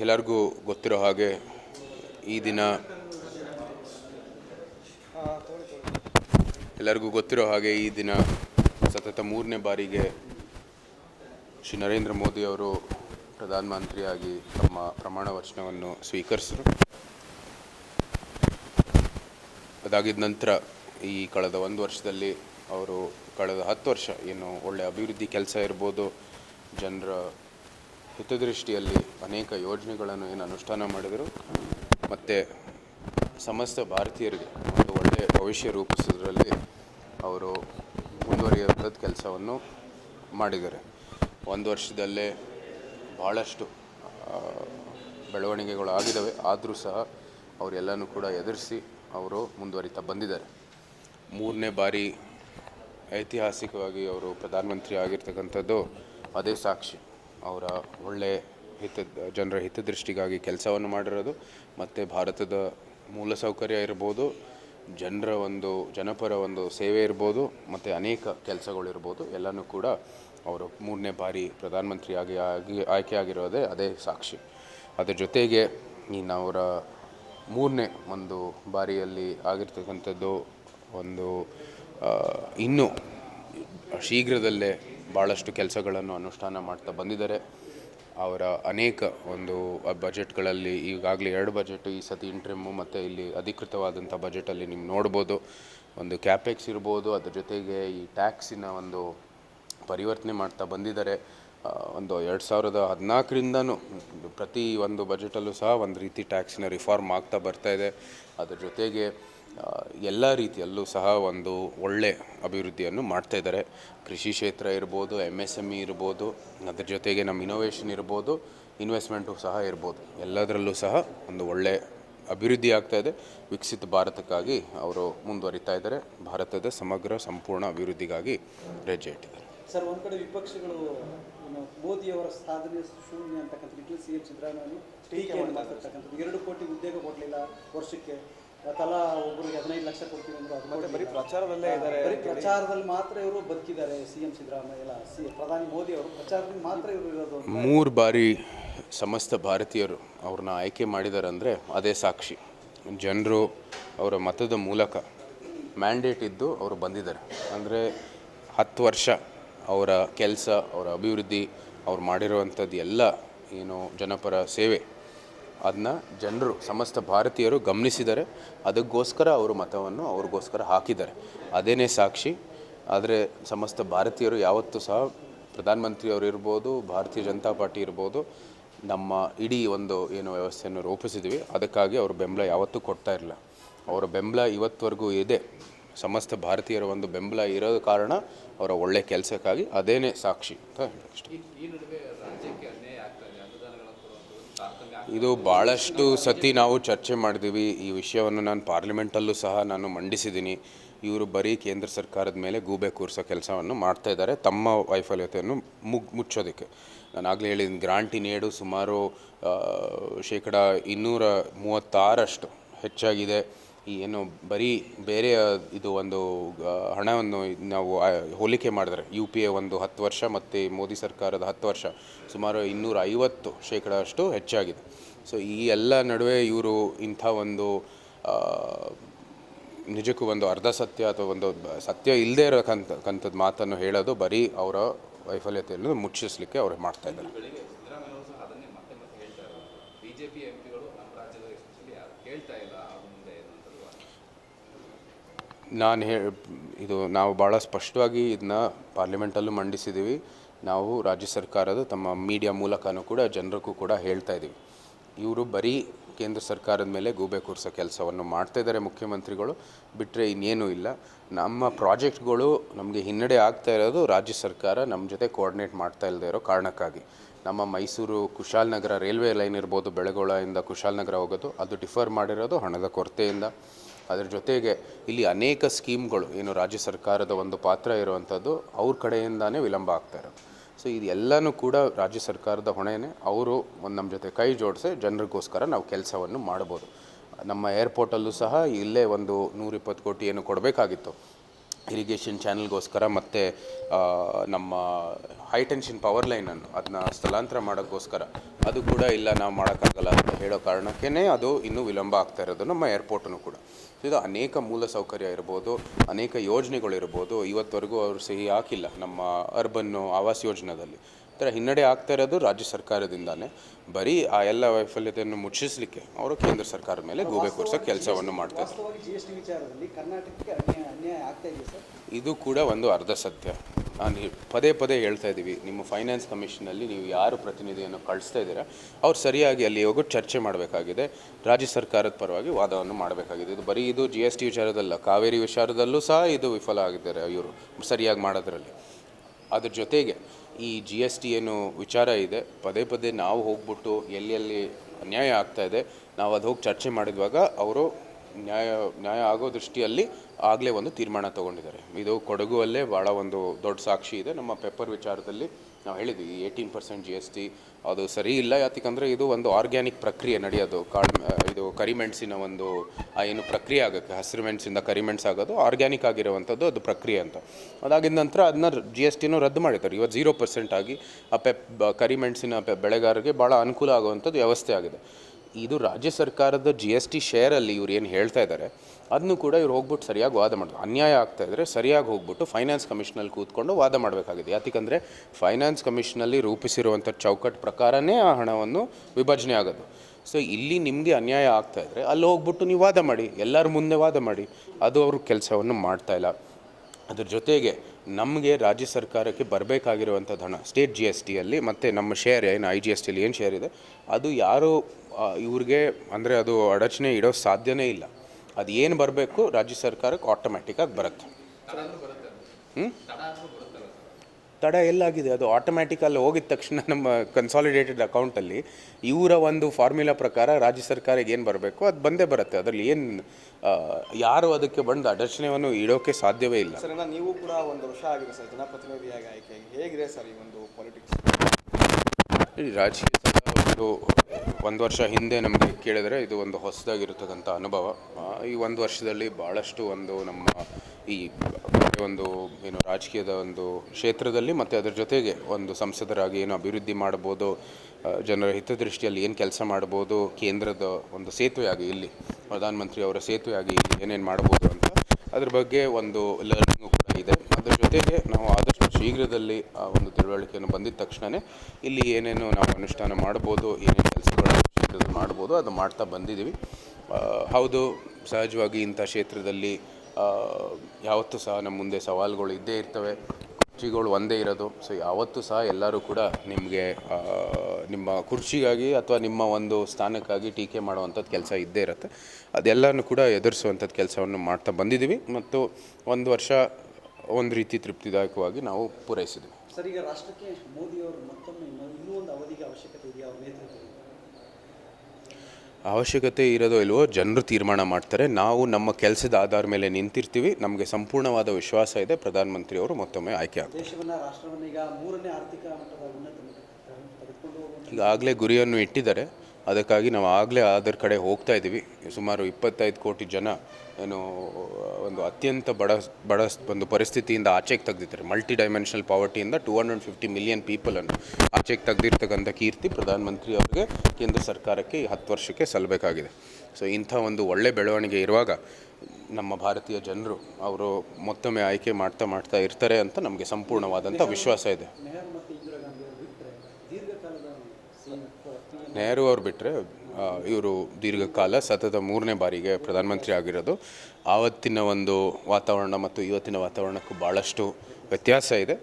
ಎಲ್ಲರಿಗೂ ಗೊತ್ತಿರೋ ಹಾಗೆ ಈ ದಿನ ಎಲ್ಲರಿಗೂ ಗೊತ್ತಿರೋ ಹಾಗೆ ಈ ದಿನ ಸತತ ಮೂರನೇ ಬಾರಿಗೆ ಶ್ರೀ ನರೇಂದ್ರ ಮೋದಿ ಅವರು ಪ್ರಧಾನಮಂತ್ರಿಯಾಗಿ ತಮ್ಮ ಪ್ರಮಾಣ ವಚನವನ್ನು ಸ್ವೀಕರಿಸಿದರು. ಅದಾಗಿದ್ದ ನಂತರ ಈ ಕಳೆದ ಒಂದು ವರ್ಷದಲ್ಲಿ ಅವರು ಕಳೆದ ಹತ್ತು ವರ್ಷ ಏನು ಒಳ್ಳೆ ಅಭಿವೃದ್ಧಿ ಕೆಲಸ ಇರ್ಬೋದು. ಜನರ ಹಿತದೃಷ್ಟಿಯಲ್ಲಿ ಅನೇಕ ಯೋಜನೆಗಳನ್ನು ಏನು ಅನುಷ್ಠಾನ ಮಾಡಿದರು. ಮತ್ತು ಸಮಸ್ತ ಭಾರತೀಯರಿಗೆ ಒಂದು ಒಳ್ಳೆಯ ಭವಿಷ್ಯ ರೂಪಿಸೋದ್ರಲ್ಲಿ ಅವರು ಮುಂದುವರಿಯುವಂಥದ್ದು ಕೆಲಸವನ್ನು ಮಾಡಿದ್ದಾರೆ. ಒಂದು ವರ್ಷದಲ್ಲೇ ಭಾಳಷ್ಟು ಬೆಳವಣಿಗೆಗಳು ಆಗಿದ್ದಾವೆ ಆದರೂ ಸಹ ಅವರೆಲ್ಲನೂ ಕೂಡ ಎದುರಿಸಿ ಅವರು ಮುಂದುವರಿತಾ ಬಂದಿದ್ದಾರೆ. ಮೂರನೇ ಬಾರಿ ಐತಿಹಾಸಿಕವಾಗಿ ಅವರು ಪ್ರಧಾನಮಂತ್ರಿ ಆಗಿರ್ತಕ್ಕಂಥದ್ದು ಅದೇ ಸಾಕ್ಷಿ. ಅವರ ಒಳ್ಳೆಯ ಹಿತ, ಜನರ ಹಿತದೃಷ್ಟಿಗಾಗಿ ಕೆಲಸವನ್ನು ಮಾಡಿರೋದು ಮತ್ತು ಭಾರತದ ಮೂಲ ಸೌಕರ್ಯ ಇರ್ಬೋದು, ಜನರ ಒಂದು, ಜನಪರ ಒಂದು ಸೇವೆ ಇರ್ಬೋದು, ಮತ್ತು ಅನೇಕ ಕೆಲಸಗಳಿರ್ಬೋದು ಎಲ್ಲನೂ ಕೂಡ ಅವರು ಮೂರನೇ ಬಾರಿ ಪ್ರಧಾನಮಂತ್ರಿಯಾಗಿ ಆಗಿ ಆಯ್ಕೆಯಾಗಿರೋದೇ ಅದೇ ಸಾಕ್ಷಿ. ಅದರ ಜೊತೆಗೆ ಇನ್ನು ಅವರ ಮೂರನೇ ಒಂದು ಬಾರಿಯಲ್ಲಿ ಆಗಿರ್ತಕ್ಕಂಥದ್ದು ಒಂದು ಇನ್ನೂ ಶೀಘ್ರದಲ್ಲೇ ಭಾಳಷ್ಟು ಕೆಲಸಗಳನ್ನು ಅನುಷ್ಠಾನ ಮಾಡ್ತಾ ಬಂದಿದ್ದಾರೆ. ಅವರ ಅನೇಕ ಒಂದು ಬಜೆಟ್ಗಳಲ್ಲಿ ಈಗಾಗಲೇ ಎರಡು ಬಜೆಟ್, ಈ ಸತಿ ಇಂಟ್ರಿಮು ಮತ್ತು ಇಲ್ಲಿ ಅಧಿಕೃತವಾದಂಥ ಬಜೆಟಲ್ಲಿ ನೀವು ನೋಡ್ಬೋದು. ಒಂದು ಕ್ಯಾಪೆಕ್ಸ್ ಇರ್ಬೋದು, ಅದ್ರ ಜೊತೆಗೆ ಈ ಟ್ಯಾಕ್ಸಿನ ಒಂದು ಪರಿವರ್ತನೆ ಮಾಡ್ತಾ ಬಂದಿದ್ದಾರೆ. ಒಂದು ಎರಡು ಸಾವಿರದ ಹದಿನಾಲ್ಕರಿಂದನೂ ಪ್ರತಿ ಒಂದು ಬಜೆಟಲ್ಲೂ ಸಹ ಒಂದು ರೀತಿ ಟ್ಯಾಕ್ಸಿನ ರಿಫಾರ್ಮ್ ಆಗ್ತಾ ಬರ್ತಾ ಇದೆ. ಅದ್ರ ಜೊತೆಗೆ ಎಲ್ಲ ರೀತಿಯಲ್ಲೂ ಸಹ ಒಂದು ಒಳ್ಳೆ ಅಭಿವೃದ್ಧಿಯನ್ನು ಮಾಡ್ತಾ ಇದ್ದಾರೆ. ಕೃಷಿ ಕ್ಷೇತ್ರ ಇರ್ಬೋದು ಎಂ ಎಸ್ ಎಂ ಇ ಇರ್ಬೋದು ಅದ್ರ ಜೊತೆಗೆ ನಮ್ಮ ಇನೋವೇಷನ್ ಇರ್ಬೋದು ಇನ್ವೆಸ್ಟ್ಮೆಂಟು ಸಹ ಇರ್ಬೋದು. ಎಲ್ಲದರಲ್ಲೂ ಸಹ ಒಂದು ಒಳ್ಳೆ ಅಭಿವೃದ್ಧಿ ಆಗ್ತಾ ಇದೆ. ವಿಕಸಿತ ಭಾರತಕ್ಕಾಗಿ ಅವರು ಮುಂದುವರಿತಾ ಇದ್ದಾರೆ. ಭಾರತದ ಸಮಗ್ರ ಸಂಪೂರ್ಣ ಅಭಿವೃದ್ಧಿಗಾಗಿ ಹೆಜ್ಜೆ ಇಟ್ಟಿದ್ದಾರೆ. ಸರ್ ಒಂದು ಕಡೆ ವಿಪಕ್ಷಗಳು ಮೋದಿಯವರ ಸಾಧನೆ ಶೂನ್ಯ ಅಂತಕ್ಕಂಥ ನಿಟ್ಟಿನಲ್ಲಿ ಸಿ ಎಂ ಸಿದ್ದರಾಮಯ್ಯ ಎರಡು ಕೋಟಿ ಉದ್ಯೋಗ ಕೊಡಲಿಲ್ಲ ವರ್ಷಕ್ಕೆ. ತಲಾ ಒಬ್ಬರಿಗೆ ಹದಿನೈದು ಲಕ್ಷ ಕೊಡ್ತೀವಿ ಅಂದ್ರೆ ಅದು ಬರೀ ಪ್ರಚಾರದಲ್ಲೇ ಇದ್ದಾರೆ ಬರೀ ಪ್ರಚಾರದಲ್ಲಿ ಮಾತ್ರ ಇವರು ಬದುಕಿದ್ದಾರೆ ಸಿ ಎಂ ಸಿದ್ದರಾಮಯ್ಯ ಎಲ್ಲ ಸಿ ಪ್ರಧಾನಿ ಮೋದಿ ಅವರು ಪ್ರಚಾರದಲ್ಲಿ ಮಾತ್ರ ಇವರು ಇರೋದು ಮೂರು ಬಾರಿ ಸಮಸ್ತ ಭಾರತೀಯರು ಅವ್ರನ್ನ ಆಯ್ಕೆ ಮಾಡಿದ್ದಾರೆ ಅಂದರೆ ಅದೇ ಸಾಕ್ಷಿ. ಜನರು ಅವರ ಮತದ ಮೂಲಕ ಮ್ಯಾಂಡೇಟ್ ಇದ್ದು ಅವರು ಬಂದಿದ್ದಾರೆ. ಅಂದರೆ ಹತ್ತು ವರ್ಷ ಅವರ ಕೆಲಸ ಅವರ ಅಭಿವೃದ್ಧಿ ಅವ್ರು ಮಾಡಿರುವಂಥದ್ದು ಎಲ್ಲ ಏನು ಜನಪರ ಸೇವೆ. ಅದನ್ನ ಜನರು, ಸಮಸ್ತ ಭಾರತೀಯರು ಗಮನಿಸಿದ್ದಾರೆ ಅದಕ್ಕೋಸ್ಕರ ಅವರು ಮತವನ್ನು ಅವ್ರಿಗೋಸ್ಕರ ಹಾಕಿದ್ದಾರೆ. ಅದೇನೇ ಸಾಕ್ಷಿ, ಆದರೆ ಸಮಸ್ತ ಭಾರತೀಯರು ಯಾವತ್ತೂ ಸಹ ಪ್ರಧಾನಮಂತ್ರಿಯವರು ಇರ್ಬೋದು, ಭಾರತೀಯ ಜನತಾ ಪಾರ್ಟಿ ಇರ್ಬೋದು, ನಮ್ಮ ಇಡೀ ಒಂದು ಏನು ವ್ಯವಸ್ಥೆಯನ್ನು ರೂಪಿಸಿದ್ವಿ. ಅದಕ್ಕಾಗಿ ಅವರು ಬೆಂಬಲ ಯಾವತ್ತೂ ಕೊಡ್ತಾ ಇರಲಿಲ್ಲ. ಅವರ ಬೆಂಬಲ ಇವತ್ತವರೆಗೂ ಇದೆ. ಸಮಸ್ತ ಭಾರತೀಯರ ಒಂದು ಬೆಂಬಲ ಇರೋ ಕಾರಣ ಅವರ ಒಳ್ಳೆ ಕೆಲಸಕ್ಕಾಗಿ ಅದೇನೇ ಸಾಕ್ಷಿ ಅಂತ ಹೇಳಿ ಇದು ಭಾಳಷ್ಟು ಸತಿ ನಾವು ಚರ್ಚೆ ಮಾಡಿದ್ದೀವಿ ಈ ವಿಷಯವನ್ನು ನಾನು ಪಾರ್ಲಿಮೆಂಟಲ್ಲೂ ಸಹ ನಾನು ಮಂಡಿಸಿದ್ದೀನಿ. ಇವರು ಬರೀ ಕೇಂದ್ರ ಸರ್ಕಾರದ ಮೇಲೆ ಗೂಬೆ ಕೂರಿಸೋ ಕೆಲಸವನ್ನು ಮಾಡ್ತಾ ಇದ್ದಾರೆ. ತಮ್ಮ ವೈಫಲ್ಯತೆಯನ್ನು ಮುಗ್, ಮುಚ್ಚೋದಕ್ಕೆ. ನಾನು ಆಗಲೇ ಹೇಳಿದ್ದೀನಿ, ಗ್ರಾಂಟಿ ನೀಡು ಸುಮಾರು ಶೇಕಡ ಇನ್ನೂರ ಮೂವತ್ತಾರಷ್ಟು ಹೆಚ್ಚಾಗಿದೆ. ಏನು ಬರೀ ಬೇರೆ ಇದು ಒಂದು ಹಣವನ್ನು ನಾವು ಹೋಲಿಕೆ ಮಾಡಿದ್ರೆ, ಯು ಪಿ ಎ ಒಂದು ಹತ್ತು ವರ್ಷ ಮತ್ತು ಮೋದಿ ಸರ್ಕಾರದ ಹತ್ತು ವರ್ಷ, ಸುಮಾರು ಇನ್ನೂರ ಐವತ್ತು ಶೇಕಡ ಅಷ್ಟು ಹೆಚ್ಚಾಗಿದೆ. ಸೊ ಈ ಎಲ್ಲ ನಡುವೆ ಇವರು ಇಂಥ ಒಂದು ನಿಜಕ್ಕೂ ಒಂದು ಅರ್ಧ ಸತ್ಯ ಅಥವಾ ಒಂದು ಸತ್ಯ ಇಲ್ಲದೆ ಇರೋಕ್ಕಂಥದ್ದು ಮಾತನ್ನು ಹೇಳೋದು ಬರೀ ಅವರ ವೈಫಲ್ಯತೆಯನ್ನು ಮುಚ್ಚಿಸಲಿಕ್ಕೆ ಅವರು ಮಾಡ್ತಾ ಇದ್ದಾರೆ. ಬಿಜೆಪಿ ಎಂ ಪಿಗಳು ನಮ್ಮ ರಾಜ್ಯದ ಕೇಳ್ತಾ ಇಲ್ಲ ನಾನು ಹೇ, ಇದು ನಾವು ಭಾಳ ಸ್ಪಷ್ಟವಾಗಿ ಇದನ್ನ ಪಾರ್ಲಿಮೆಂಟಲ್ಲೂ ಮಂಡಿಸಿದ್ದೀವಿ ನಾವು ರಾಜ್ಯ ಸರ್ಕಾರದ ತಮ್ಮ ಮೀಡಿಯಾ ಮೂಲಕನೂ ಕೂಡ ಜನರಿಗೂ ಕೂಡ ಹೇಳ್ತಾ ಇದ್ದೀವಿ ಇವರು ಬರೀ ಕೇಂದ್ರ ಸರ್ಕಾರದ ಮೇಲೆ ಗೂಬೆ ಕೂರಿಸೋ ಕೆಲಸವನ್ನು ಮಾಡ್ತಾ ಇದ್ದಾರೆ ಮುಖ್ಯಮಂತ್ರಿಗಳು. ಬಿಟ್ಟರೆ ಇನ್ನೇನೂ ಇಲ್ಲ. ನಮ್ಮ ಪ್ರಾಜೆಕ್ಟ್ಗಳು ನಮಗೆ ಹಿನ್ನಡೆ ಆಗ್ತಾ ಇರೋದು ರಾಜ್ಯ ಸರ್ಕಾರ ನಮ್ಮ ಜೊತೆ ಕೋಆರ್ಡಿನೇಟ್ ಮಾಡ್ತಾ ಇಲ್ಲದೆ ಇರೋ ಕಾರಣಕ್ಕಾಗಿ. ನಮ್ಮ ಮೈಸೂರು ಕುಶಾಲನಗರ ರೈಲ್ವೆ ಲೈನ್ ಇರ್ಬೋದು ಬೆಳಗೊಳದಿಂದ ಕುಶಾಲನಗರ ಹೋಗೋದು, ಅದು ಡಿಫರ್ ಮಾಡಿರೋದು ಹಣದ ಕೊರತೆಯಿಂದ. ಅದರ ಜೊತೆಗೆ ಇಲ್ಲಿ ಅನೇಕ ಸ್ಕೀಮ್ಗಳು, ಏನು ರಾಜ್ಯ ಸರ್ಕಾರದ ಒಂದು ಪಾತ್ರ ಇರುವಂಥದ್ದು ಅವ್ರ ಕಡೆಯಿಂದಾನೇ ವಿಳಂಬ ಆಗ್ತಾ ಇರೋದು. ಸೊ ಇದು ಕೂಡ ರಾಜ್ಯ ಸರ್ಕಾರದ ಹೊಣೆನೇ. ಅವರು ಒಂದು ನಮ್ಮ ಜೊತೆ ಕೈ ಜೋಡಿಸಿ ಜನರಿಗೋಸ್ಕರ ನಾವು ಕೆಲಸವನ್ನು ಮಾಡ್ಬೋದು. ನಮ್ಮ ಏರ್ಪೋರ್ಟಲ್ಲೂ ಸಹ ಇಲ್ಲೇ ಒಂದು ನೂರಿಪ್ಪತ್ತು ಕೋಟಿ ಏನು ಕೊಡಬೇಕಾಗಿತ್ತು. ಇರಿಗೇಷನ್ ಚಾನಲ್ಗೋಸ್ಕರ ಮತ್ತು ನಮ್ಮ ಹೈ ಟೆನ್ಷನ್ ಪವರ್ ಲೈನನ್ನು ಅದನ್ನ ಸ್ಥಳಾಂತರ ಮಾಡೋಕ್ಕೋಸ್ಕರ ಅದು ಕೂಡ ಇಲ್ಲ, ನಾವು ಮಾಡೋಕ್ಕಾಗಲ್ಲ ಅಂತ ಹೇಳೋ ಕಾರಣಕ್ಕೇ ಅದು ಇನ್ನೂ ವಿಳಂಬ ಆಗ್ತಾ ಇರೋದು ನಮ್ಮ ಏರ್ಪೋರ್ಟನ್ನು ಕೂಡ. ಇದು ಅನೇಕ ಮೂಲ ಸೌಕರ್ಯ ಇರ್ಬೋದು, ಅನೇಕ ಯೋಜನೆಗಳಿರ್ಬೋದು, ಇವತ್ತವರೆಗೂ ಅವರು ಸಹಿ ಹಾಕಿಲ್ಲ ನಮ್ಮ ಅರ್ಬನ್ನು ಆವಾಸ್ ಯೋಜನೆಯಲ್ಲಿ ಥರ ಹಿನ್ನಡೆ ಆಗ್ತಾ ಇರೋದು ರಾಜ್ಯ ಸರ್ಕಾರದಿಂದಲೇ ಬರೀ ಆ ಎಲ್ಲ ವೈಫಲ್ಯತೆಯನ್ನು ಮುಚ್ಚಿಸಲಿಕ್ಕೆ ಅವರು ಕೇಂದ್ರ ಸರ್ಕಾರದ ಮೇಲೆ ಗೂಬೆ ಕೂರಿಸೋ ಕೆಲಸವನ್ನು ಮಾಡ್ತಾರೆ ಇದು ಕೂಡ ಒಂದು ಅರ್ಧ ಸತ್ಯ. ನಾನು ಪದೇ ಪದೇ ಹೇಳ್ತಾ ಇದ್ದೀವಿ ನಿಮ್ಮ ಫೈನಾನ್ಸ್ ಕಮಿಷನಲ್ಲಿ ನೀವು ಯಾರು ಪ್ರತಿನಿಧಿಯನ್ನು ಕಳಿಸ್ತಾ ಇದ್ದೀರಾ ಅವ್ರು ಸರಿಯಾಗಿ ಅಲ್ಲಿ ಹೋಗಿ ಚರ್ಚೆ ಮಾಡಬೇಕಾಗಿದೆ ರಾಜ್ಯ ಸರ್ಕಾರದ ಪರವಾಗಿ ವಾದವನ್ನು ಮಾಡಬೇಕಾಗಿದೆ. ಇದು ಬರೀ ಇದು ಜಿ ಎಸ್ ಟಿ ವಿಚಾರದಲ್ಲ ಕಾವೇರಿ ವಿಚಾರದಲ್ಲೂ ಸಹ ಇದು ವಿಫಲ ಆಗಿದ್ದಾರೆ ಇವರು ಸರಿಯಾಗಿ ಮಾಡೋದ್ರಲ್ಲಿ. ಅದ್ರ ಜೊತೆಗೆ ಈ ಜಿ ಎಸ್ ಟಿ ಏನು ವಿಚಾರ ಇದೆ. ಪದೇ ಪದೇ ನಾವು ಹೋಗ್ಬಿಟ್ಟು ಎಲ್ಲೆಲ್ಲಿ ಅನ್ಯಾಯ ಆಗ್ತಾ ಇದೆ, ನಾವು ಅದು ಹೋಗಿ ಚರ್ಚೆ ಮಾಡಿದ್ವಾಗ ಅವರು ನ್ಯಾಯ ನ್ಯಾಯ ಆಗೋ ದೃಷ್ಟಿಯಲ್ಲಿ ಆಗಲೇ ಒಂದು ತೀರ್ಮಾನ ತಗೊಂಡಿದ್ದಾರೆ. ಇದು ಕೊಡಗುವಲ್ಲೇ ಭಾಳ ಒಂದು ದೊಡ್ಡ ಸಾಕ್ಷಿ ಇದೆ. ನಮ್ಮ ಪೆಪ್ಪರ್ ವಿಚಾರದಲ್ಲಿ ನಾವು ಹೇಳಿದ್ವಿ eighteen percent G S T ಅದು ಸರಿ ಇಲ್ಲ ಯಾತಕ್ಕಂದರೆ ಇದು ಒಂದು ಆರ್ಗ್ಯಾನಿಕ್ ಪ್ರಕ್ರಿಯೆ ನಡೆಯೋದು. ಕಾಳು ಇದು ಕರಿಮೆಣಸಿನ ಒಂದು ಏನು ಪ್ರಕ್ರಿಯೆ ಆಗುತ್ತೆ, ಹಸಿರು ಮೆಣಸಿಂದ ಕರಿಮೆಣಸು ಆಗೋದು ಆರ್ಗ್ಯಾನಿಕ್ ಆಗಿರುವಂಥದ್ದು ಅದು ಪ್ರಕ್ರಿಯೆ ಅಂತ. ಅದಾಗಿದ ನಂತರ ಅದನ್ನ ಜಿ ಎಸ್ ಟಿನೂ ರದ್ದು ಮಾಡಿದ್ದಾರೆ. ಇವತ್ತು ಜೀರೋ ಪರ್ಸೆಂಟ್ ಆಗಿ ಆ ಪೆಪ್ ಕರಿಮೆಣಸಿನ ಪೆ, ಬೆಳೆಗಾರರಿಗೆ ಭಾಳ ಅನುಕೂಲ ಆಗುವಂಥದ್ದು ವ್ಯವಸ್ಥೆ ಆಗಿದೆ. ಇದು ರಾಜ್ಯ ಸರ್ಕಾರದ ಜಿ ಎಸ್ ಟಿ ಶೇರಲ್ಲಿ ಇವ್ರು ಏನು ಹೇಳ್ತಾ ಇದ್ದಾರೆ ಅದನ್ನು ಕೂಡ ಇವ್ರು ಹೋಗ್ಬಿಟ್ಟು ಸರಿಯಾಗಿ ವಾದ ಮಾಡೋದು ಅನ್ಯಾಯ ಆಗ್ತಾ ಇದ್ದರೆ ಸರಿಯಾಗಿ ಹೋಗ್ಬಿಟ್ಟು ಫೈನಾನ್ಸ್ ಕಮಿಷನಲ್ಲಿ ಕೂತ್ಕೊಂಡು ವಾದ ಮಾಡಬೇಕಾಗಿದೆ. ಯಾಕಂದರೆ ಫೈನಾನ್ಸ್ ಕಮಿಷನಲ್ಲಿ ರೂಪಿಸಿರುವಂಥ ಚೌಕಟ್ಟು ಪ್ರಕಾರನೇ ಆ ಹಣವನ್ನು ವಿಭಜನೆ ಆಗೋದು. ಸೊ ಇಲ್ಲಿ ನಿಮಗೆ ಅನ್ಯಾಯ ಆಗ್ತಾ ಇದ್ದರೆ ಅಲ್ಲಿ ಹೋಗ್ಬಿಟ್ಟು ನೀವು ವಾದ ಮಾಡಿ. ಎಲ್ಲರ ಮುಂದೆ ವಾದ ಮಾಡಿ. ಅದು ಅವರು ಕೆಲಸವನ್ನು ಮಾಡ್ತಾ ಇಲ್ಲ. ಅದ್ರ ಜೊತೆಗೆ ನಮಗೆ ರಾಜ್ಯ ಸರ್ಕಾರಕ್ಕೆ ಬರಬೇಕಾಗಿರುವಂಥದ್ದು ಹಣ ಸ್ಟೇಟ್ ಜಿ ಎಸ್ ಟಿಯಲ್ಲಿ ಮತ್ತು ನಮ್ಮ ಶೇರ್ ಏನು ಐ ಜಿ ಎಸ್ ಟಿಯಲ್ಲಿ ಏನು ಶೇರ್ ಇದೆ, ಅದು ಯಾರು ಇವ್ರಿಗೆ ಅಂದರೆ ಅದು ಅಡಚಣೆ ಇಡೋ ಸಾಧ್ಯನೇ ಇಲ್ಲ. ಅದು ಏನು ಬರಬೇಕು ರಾಜ್ಯ ಸರ್ಕಾರಕ್ಕೆ ಆಟೋಮ್ಯಾಟಿಕ್ಕಾಗಿ ಬರುತ್ತೆ. ಹ್ಞೂ ತಡ ಎಲ್ಲಾಗಿದೆ. ಅದು ಆಟೋಮ್ಯಾಟಿಕಲ್ಲಿ ಹೋಗಿದ ತಕ್ಷಣ ನಮ್ಮ ಕನ್ಸಾಲಿಡೇಟೆಡ್ ಅಕೌಂಟಲ್ಲಿ ಇವರ ಒಂದು ಫಾರ್ಮುಲಾ ಪ್ರಕಾರ ರಾಜ್ಯ ಸರ್ಕಾರಕ್ಕೆ ಏನು ಬರಬೇಕು ಅದು ಬಂದೇ ಬರುತ್ತೆ. ಅದರಲ್ಲಿ ಏನು ಯಾರು ಅದಕ್ಕೆ ಬಂದು ಅಡಚಣೆಯನ್ನು ಇಡೋಕ್ಕೆ ಸಾಧ್ಯವೇ ಇಲ್ಲ. ಸರ್ ನೀವು ಕೂಡ ಒಂದು ವರ್ಷ ಆಗಿದೆ ಸರ್ ಜನಪ್ರತಿನಿಧಿಯಾಗಿ ಆಯ್ಕೆ. ಹೇಗಿದೆ ಸರ್ ಈ ಒಂದು ಪಾಲಿಟಿಕ್ಸ್ ರಾಜಕೀಯ ಒಂದು ಒಂದು ವರ್ಷ ಹಿಂದೆ ನಮಗೆ ಕೇಳಿದರೆ ಇದು ಒಂದು ಹೊಸದಾಗಿರ್ತಕ್ಕಂಥ ಅನುಭವ. ಈ ಒಂದು ವರ್ಷದಲ್ಲಿ ಭಾಳಷ್ಟು ಒಂದು ನಮ್ಮ ಈ ಒಂದು ಏನು ರಾಜಕೀಯದ ಒಂದು ಕ್ಷೇತ್ರದಲ್ಲಿ ಮತ್ತು ಅದರ ಜೊತೆಗೆ ಒಂದು ಸಂಸದರಾಗಿ ಏನು ಅಭಿವೃದ್ಧಿ ಮಾಡ್ಬೋದು ಜನರ ಹಿತದೃಷ್ಟಿಯಲ್ಲಿ ಏನು ಕೆಲಸ ಮಾಡ್ಬೋದು, ಕೇಂದ್ರದ ಒಂದು ಸೇತುವೆಯಾಗಿ ಇಲ್ಲಿ, ಪ್ರಧಾನಮಂತ್ರಿ ಅವರ ಸೇತುವೆಯಾಗಿ ಏನೇನು ಮಾಡ್ಬೋದು ಅಂತ ಅದ್ರ ಬಗ್ಗೆ ಒಂದು ಲರ್ನಿಂಗು ಕೂಡ ಇದೆ. ಅದರ ಜೊತೆಗೆ ಶೀಘ್ರದಲ್ಲಿ ಆ ಒಂದು ತಿಳುವಳಿಕೆಯನ್ನು ಬಂದಿದ ತಕ್ಷಣವೇ ಇಲ್ಲಿ ಏನೇನು ನಾವು ಅನುಷ್ಠಾನ ಮಾಡ್ಬೋದು, ಏನೇನು ಕೆಲಸಗಳನ್ನು ಶೀಘ್ರದಲ್ಲಿ ಮಾಡ್ಬೋದು, ಅದು ಮಾಡ್ತಾ ಬಂದಿದ್ದೀವಿ ಹೌದು, ಸಹಜವಾಗಿ ಇಂಥ ಕ್ಷೇತ್ರದಲ್ಲಿ ಯಾವತ್ತೂ ಸಹ ನಮ್ಮ ಮುಂದೆ ಸವಾಲುಗಳು ಇದ್ದೇ ಇರ್ತವೆ. ಕುರ್ಚಿಗಳು ಒಂದೇ ಇರೋದು. ಸೊ ಯಾವತ್ತೂ ಸಹ ಎಲ್ಲರೂ ಕೂಡ ನಿಮಗೆ ನಿಮ್ಮ ಕುರ್ಚಿಗಾಗಿ ಅಥವಾ ನಿಮ್ಮ ಒಂದು ಸ್ಥಾನಕ್ಕಾಗಿ ಟೀಕೆ ಮಾಡುವಂಥದ್ದು ಕೆಲಸ ಇದ್ದೇ ಇರುತ್ತೆ. ಅದೆಲ್ಲನೂ ಕೂಡ ಎದುರಿಸುವಂಥದ್ದು ಕೆಲಸವನ್ನು ಮಾಡ್ತಾ ಬಂದಿದ್ದೀವಿ ಮತ್ತು ಒಂದು ವರ್ಷ ಒಂದು ರೀತಿ ತೃಪ್ತಿದಾಯಕವಾಗಿ ನಾವು ಪೂರೈಸಿದ್ವಿ. ಸರ್ ಈಗ ರಾಷ್ಟ್ರಕ್ಕೆ ಮೋದಿಯವರು ಮತ್ತೊಮ್ಮೆ ಇನ್ನೂ- ಒಂದು ಅವಧಿಗೆ ಅವಶ್ಯಕತೆ ಇದೆಯಾ? ಅವ್ರ ನೇತೃತ್ವದಲ್ಲಿ? ಅವಶ್ಯಕತೆ ಇರೋದೋ ಇಲ್ವೋ ಜನರು ತೀರ್ಮಾನ ಮಾಡ್ತಾರೆ. ನಾವು ನಮ್ಮ ಕೆಲಸದ ಆಧಾರ ಮೇಲೆ ನಿಂತಿರ್ತೀವಿ. ನಮಗೆ ಸಂಪೂರ್ಣವಾದ ವಿಶ್ವಾಸ ಇದೆ. ಪ್ರಧಾನಮಂತ್ರಿಯವರು ಮತ್ತೊಮ್ಮೆ ಆಯ್ಕೆ ಆಗ್ತಾರೆ ದೇಶವನ್ನ ರಾಷ್ಟ್ರವನ್ನ ಈಗ ಮೂರನೇ ಆರ್ಥಿಕ ಮಟ್ಟದ ಉನ್ನತ ಮಟ್ಟಕ್ಕೆ ತೆಗೆದುಕೊಂಡು ಹೋಗುವಂಥ ಈಗಾಗಲೇ ಗುರಿಯನ್ನು ಇಟ್ಟಿದ್ದಾರೆ. ಅದಕ್ಕಾಗಿ ನಾವು ಆಗಲೇ ಅದರ ಕಡೆ ಹೋಗ್ತಾ ಇದ್ದೀವಿ. ಸುಮಾರು ಇಪ್ಪತ್ತೈದು ಕೋಟಿ ಜನ ಏನು, ಒಂದು ಅತ್ಯಂತ ಬಡ ಬಡ ಒಂದು ಪರಿಸ್ಥಿತಿಯಿಂದ ಆಚೆಗೆ ತೆಗೆದಿದ್ದಾರೆ. ಮಲ್ಟಿ ಡೈಮೆನ್ಷನಲ್ ಪಾವರ್ಟಿಯಿಂದ ಟೂ ಹಂಡ್ರೆಡ್ ಫಿಫ್ಟಿ ಮಿಲಿಯನ್ ಪೀಪಲನ್ನು ಆಚೆಗೆ ತೆಗೆದಿರ್ತಕ್ಕಂಥ ಕೀರ್ತಿ ಪ್ರಧಾನಮಂತ್ರಿ ಅವರಿಗೆ ಕೇಂದ್ರ ಸರ್ಕಾರಕ್ಕೆ ಈ ಹತ್ತು ವರ್ಷಕ್ಕೆ ಸಲ್ಲಬೇಕಾಗಿದೆ. ಸೊ ಇಂಥ ಒಂದು ಒಳ್ಳೆ ಬೆಳವಣಿಗೆ ಇರುವಾಗ ನಮ್ಮ ಭಾರತೀಯ ಜನರು ಅವರು ಮತ್ತೊಮ್ಮೆ ಆಯ್ಕೆ ಮಾಡ್ತಾ ಮಾಡ್ತಾ ಇರ್ತಾರೆ ಅಂತ ನಮಗೆ ಸಂಪೂರ್ಣವಾದಂಥ ವಿಶ್ವಾಸ ಇದೆ ನೆಹರು ಮತ್ತು ಇಂದಿರಾ ಗಾಂಧಿ ಅವರು ಬಿಟ್ಟರೆ ದೀರ್ಘಕಾಲದ ಸಿ ನೆಹರು ಅವ್ರು ಬಿಟ್ಟರೆ ಇವರು ದೀರ್ಘಕಾಲ ಸತತ ಮೂರನೇ ಬಾರಿಗೆ ಪ್ರಧಾನಮಂತ್ರಿ ಆಗಿರೋದು. ಆವತ್ತಿನ ಒಂದು ವಾತಾವರಣ ಮತ್ತು ಇವತ್ತಿನ ವಾತಾವರಣಕ್ಕೂ ಭಾಳಷ್ಟು ವ್ಯತ್ಯಾಸ ಇದೆ.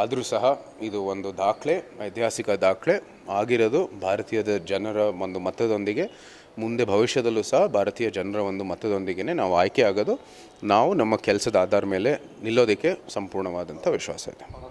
ಆದರೂ ಸಹ ಇದು ಒಂದು ದಾಖಲೆ, ಐತಿಹಾಸಿಕ ದಾಖಲೆ ಆಗಿರೋದು. ಭಾರತೀಯದ ಜನರ ಒಂದು ಮತದೊಂದಿಗೆ, ಮುಂದೆ ಭವಿಷ್ಯದಲ್ಲೂ ಸಹ ಭಾರತೀಯ ಜನರ ಒಂದು ಮತದೊಂದಿಗೆ ನಾವು ಆಯ್ಕೆ ಆಗೋದು. ನಾವು ನಮ್ಮ ಕೆಲಸದ ಆಧಾರ ಮೇಲೆ ನಿಲ್ಲೋದಕ್ಕೆ ಸಂಪೂರ್ಣವಾದಂಥ ವಿಶ್ವಾಸ ಇದೆ.